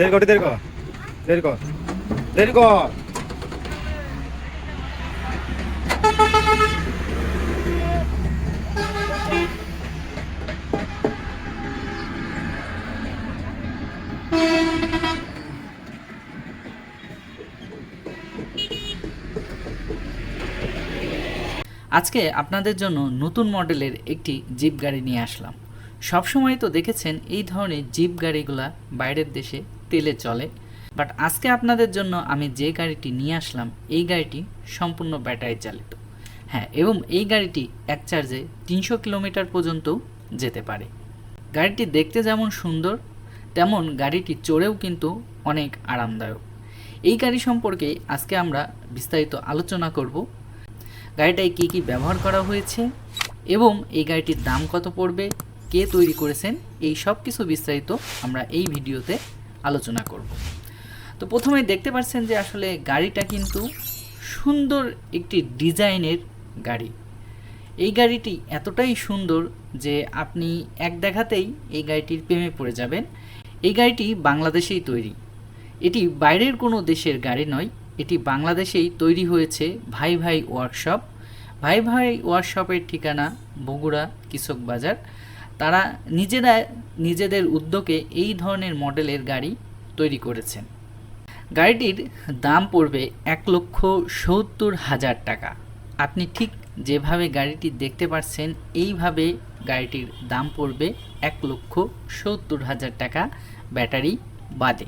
দেরি কর দেরি কর দেরি কর দেরি কর। আজকে আপনাদের জন্য নতুন মডেলের একটি জিপ গাড়ি নিয়ে আসলাম। সবসময় তো দেখেছেন এই ধরনের জিপ গাড়িগুলা বাইরের দেশে তেলে চলে। বাট আজকে আপনাদের জন্য আমি যে গাড়িটি নিয়ে আসলাম, এই গাড়িটি সম্পূর্ণ ব্যাটারি চালিত। হ্যাঁ এবং এই গাড়িটি এক চার্জে তিনশো কিলোমিটার পর্যন্ত যেতে পারে। গাড়িটি দেখতে যেমন সুন্দর, তেমন গাড়িটি চড়েও কিন্তু অনেক আরামদায়ক। এই গাড়ি সম্পর্কে আজকে আমরা বিস্তারিত আলোচনা করব। গাড়িটায় কী কী ব্যবহার করা হয়েছে এবং এই গাড়িটির দাম কত পড়বে কে তৈরি করেছেন, এই সব কিছু বিস্তারিত আমরা এই ভিডিওতে আলোচনা করব। তো প্রথমে দেখতে পাচ্ছেন যে আসলে গাড়িটা কিন্তু সুন্দর একটি ডিজাইনের গাড়ি। এই গাড়িটি এতটাই সুন্দর যে আপনি এক দেখাতেই এই গাড়িটির প্রেমে পড়ে যাবেন। এই গাড়িটি বাংলাদেশেই তৈরি। এটি বাইরের কোনো দেশের গাড়ি নয়, এটি বাংলাদেশেই তৈরি হয়েছে ভাই ভাই ওয়ার্কশপ। ভাই ভাই ওয়ার্কশপের ঠিকানা বগুড়া কৃষক বাজার। তারা নিজেরা নিজেদের উদ্যোগে এই ধরনের মডেলের গাড়ি তৈরি করেছেন। গাড়িটির দাম পড়বে এক লক্ষ সত্তর হাজার টাকা। আপনি ঠিক যেভাবে গাড়িটি দেখতে পাচ্ছেন এইভাবে গাড়িটির দাম পড়বে এক লক্ষ সত্তর হাজার টাকা ব্যাটারি বাদে।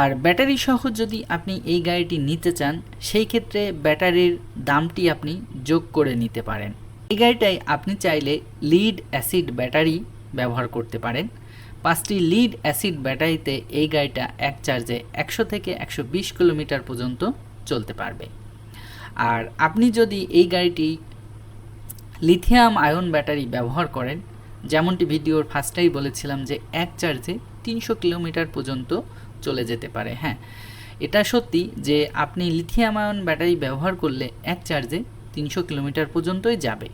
আর ব্যাটারি সহ যদি আপনি এই গাড়িটি নিতে চান, সেই ক্ষেত্রে ব্যাটারির দামটি আপনি যোগ করে নিতে পারেন। এই গাড়িটায় আপনি চাইলে লিড অ্যাসিড ব্যাটারি ব্যবহার করতে পারেন। পাঁচটি লিড অ্যাসিড ব্যাটারিতে এই গাড়িটা এক চার্জে একশো থেকে একশো বিশ কিলোমিটার পর্যন্ত চলতে পারবে। আর আপনি যদি এই গাড়িটি লিথিয়াম আয়ন ব্যাটারি ব্যবহার করেন, যেমনটি ভিডিওর ফার্স্টেই বলেছিলাম যে এক চার্জে তিনশো কিলোমিটার পর্যন্ত চলে যেতে পারে হ্যাঁ। এটা সত্যি যে আপনি লিথিয়াম আয়ন ব্যাটারি ব্যবহার করলে এক চার্জে তিনশো কিলোমিটার পর্যন্তই যাবে।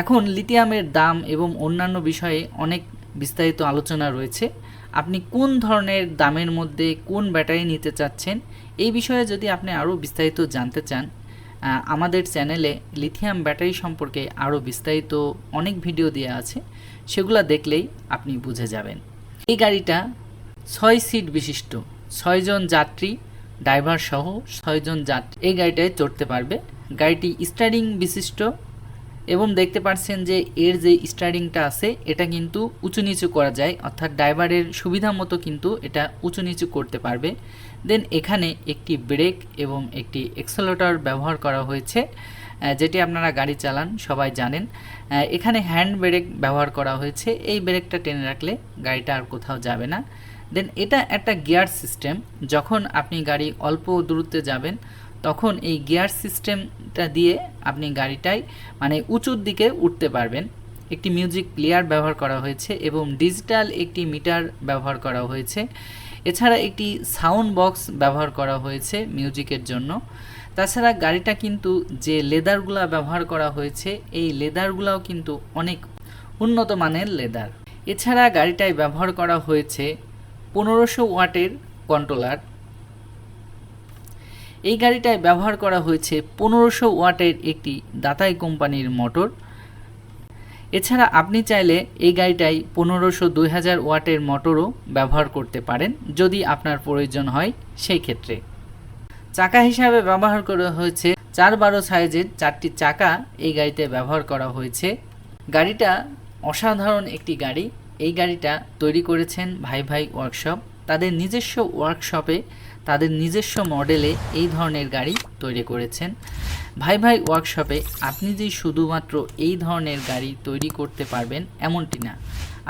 এখন লিথিয়ামের দাম এবং অন্যান্য বিষয়ে অনেক বিস্তারিত আলোচনা রয়েছে। আপনি কোন ধরনের দামের মধ্যে কোন ব্যাটারি নিতে চাচ্ছেন, এই বিষয়ে যদি আপনি আরও বিস্তারিত জানতে চান আমাদের চ্যানেলে লিথিয়াম ব্যাটারি সম্পর্কে আরও বিস্তারিত অনেক ভিডিও দেওয়া আছে, সেগুলো দেখলেই আপনি বুঝে যাবেন। এই গাড়িটা ছয় সিট বিশিষ্ট, ছয়জন যাত্রী, ড্রাইভার সহ ছয়জন যাত্রী এই গাড়িটায় চড়তে পারবে। গাড়িটি স্টারিং বিশিষ্ট এবং দেখতে পাচ্ছেন যে এর যে স্টারিংটা আছে, এটা কিন্তু উঁচু নিচু করা যায়, অর্থাৎ ড্রাইভারের সুবিধা মতো কিন্তু এটা উঁচু নিচু করতে পারবে। দেন এখানে একটি ব্রেক এবং একটি এক্সেলেটর ব্যবহার করা হয়েছে যেটি আপনারা গাড়ি চালান, সবাই জানেন। এখানে হ্যান্ড ব্রেক ব্যবহার করা হয়েছে, এই ব্রেকটা টেনে রাখলে গাড়িটা আর কোথাও যাবে না। দেন এটা একটা গিয়ার সিস্টেম, যখন আপনি গাড়ি অল্প দূরত্বে যাবেন তখন এই গিয়ার সিস্টেমটা দিয়ে আপনি গাড়িটাই মানে উঁচুর দিকে উঠতে পারবেন। একটি মিউজিক প্লেয়ার ব্যবহার করা হয়েছে এবং ডিজিটাল একটি মিটার ব্যবহার করা হয়েছে। এছাড়া একটি সাউন্ড বক্স ব্যবহার করা হয়েছে মিউজিকের জন্য। তাছাড়া গাড়িটা কিন্তু যে লেদারগুলা ব্যবহার করা হয়েছে, এই লেদারগুলাও কিন্তু অনেক উন্নত মানের লেদার। এছাড়া গাড়িটায় ব্যবহার করা হয়েছে পনেরোশো ওয়াটের কন্ট্রোলার। এই গাড়িটায় ব্যবহার করা হয়েছে পনেরোশো ওয়াটের একটি দাতাই কোম্পানির মোটর। এছাড়া আপনি চাইলে এই গাড়িটায় পনেরোশো দুই হাজার ওয়াটের মোটরও ব্যবহার করতে পারেন যদি আপনার প্রয়োজন হয় সেই ক্ষেত্রে। চাকা হিসাবে ব্যবহার করা হয়েছে চার বারো সাইজের চারটি চাকা এই গাড়িতে ব্যবহার করা হয়েছে। গাড়িটা অসাধারণ একটি গাড়ি। এই গাড়িটা তৈরি করেছেন ভাই ভাই ওয়ার্কশপ তাদের নিজস্ব ওয়ার্কশপে তাদের নিজস্ব মডেলে এই ধরনের গাড়ি তৈরি করেছেন। ভাই ভাই ওয়ার্কশপে আপনি যে শুধুমাত্র এই ধরনের গাড়ি তৈরি করতে পারবেন এমনটি না।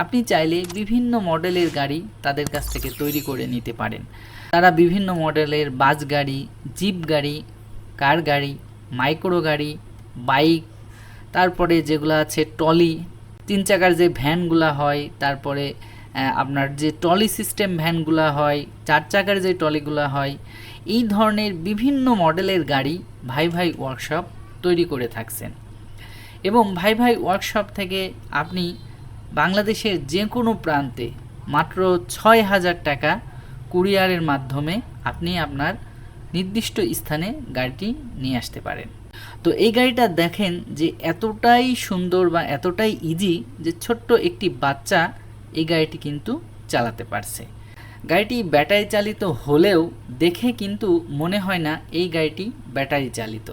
আপনি চাইলে বিভিন্ন মডেলের গাড়ি তাদের কাছ থেকে তৈরি করে নিতে পারেন। তারা বিভিন্ন মডেলের বাস গাড়ি জিপ গাড়ি কার গাড়ি মাইক্রো গাড়ি বাইক তারপরে যেগুলো আছে টলি তিন চাকার যে ভ্যানগুলো হয়, তারপরে আপনার যে টলি সিস্টেম ভ্যানগুলো হয়, চার চাকার যে টলিগুলো হয়, এই ধরনের বিভিন্ন মডেলের গাড়ি ভাই ভাই ওয়ার্কশপ তৈরি করে থাকছেন। এবং ভাই ভাই ওয়ার্কশপ থেকে আপনি বাংলাদেশের যে কোনো প্রান্তে মাত্র ছয় হাজার টাকা কুরিয়ারের মাধ্যমে আপনি আপনার নির্দিষ্ট স্থানে গাড়িটি নিয়ে আসতে পারেন। তো এই গাড়িটা দেখেন যে এতটাই সুন্দর বা এতটাই ইজি যে ছোট্ট একটি বাচ্চা এই গাড়িটি কিন্তু চালাতে পারছে। গাড়িটি ব্যাটারি চালিত হলেও দেখে কিন্তু মনে হয় না এই গাড়িটি ব্যাটারি চালিত।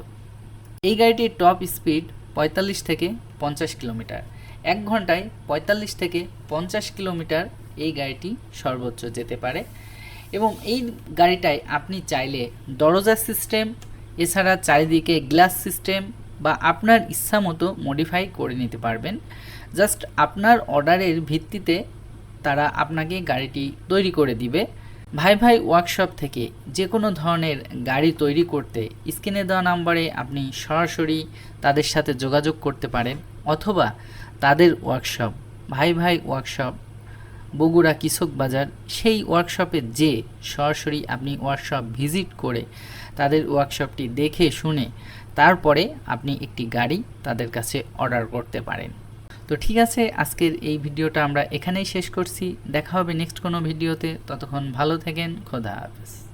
এই গাড়িটির টপ স্পিড পঁয়তাল্লিশ থেকে পঞ্চাশ কিলোমিটার। এক ঘন্টায় পঁয়তাল্লিশ থেকে পঞ্চাশ কিলোমিটার এই গাড়িটি সর্বোচ্চ যেতে পারে। এবং এই গাড়িটায় আপনি চাইলে দরজা সিস্টেম, এছাড়া চারিদিকে গ্লাস সিস্টেম বা আপনার ইচ্ছা মতো মডিফাই করে নিতে পারবেন। জাস্ট আপনার অর্ডারের ভিত্তিতে তারা আপনাকে গাড়িটি তৈরি করে দিবে। ভাই ভাই ওয়ার্কশপ থেকে যে কোনো ধরনের গাড়ি তৈরি করতে স্ক্রিনে দেওয়া নাম্বারে আপনি সরাসরি তাদের সাথে যোগাযোগ করতে পারেন অথবা তাদের ওয়ার্কশপ ভাই ভাই ওয়ার্কশপ বগুড়া কৃষক বাজার, সেই ওয়ার্কশপে যে সরাসরি আপনি ওয়ার্কশপ ভিজিট করে তাদের ওয়ার্কশপটি দেখে শুনে তারপরে আপনি একটি গাড়ি তাদের কাছে অর্ডার করতে পারেন। তো ঠিক আছে, আজকের এই ভিডিওটা আমরা এখানেই শেষ করছি। দেখা হবে নেক্সট কোনো ভিডিওতে। ততক্ষণ ভালো থাকেন, খোদা হাফেজ।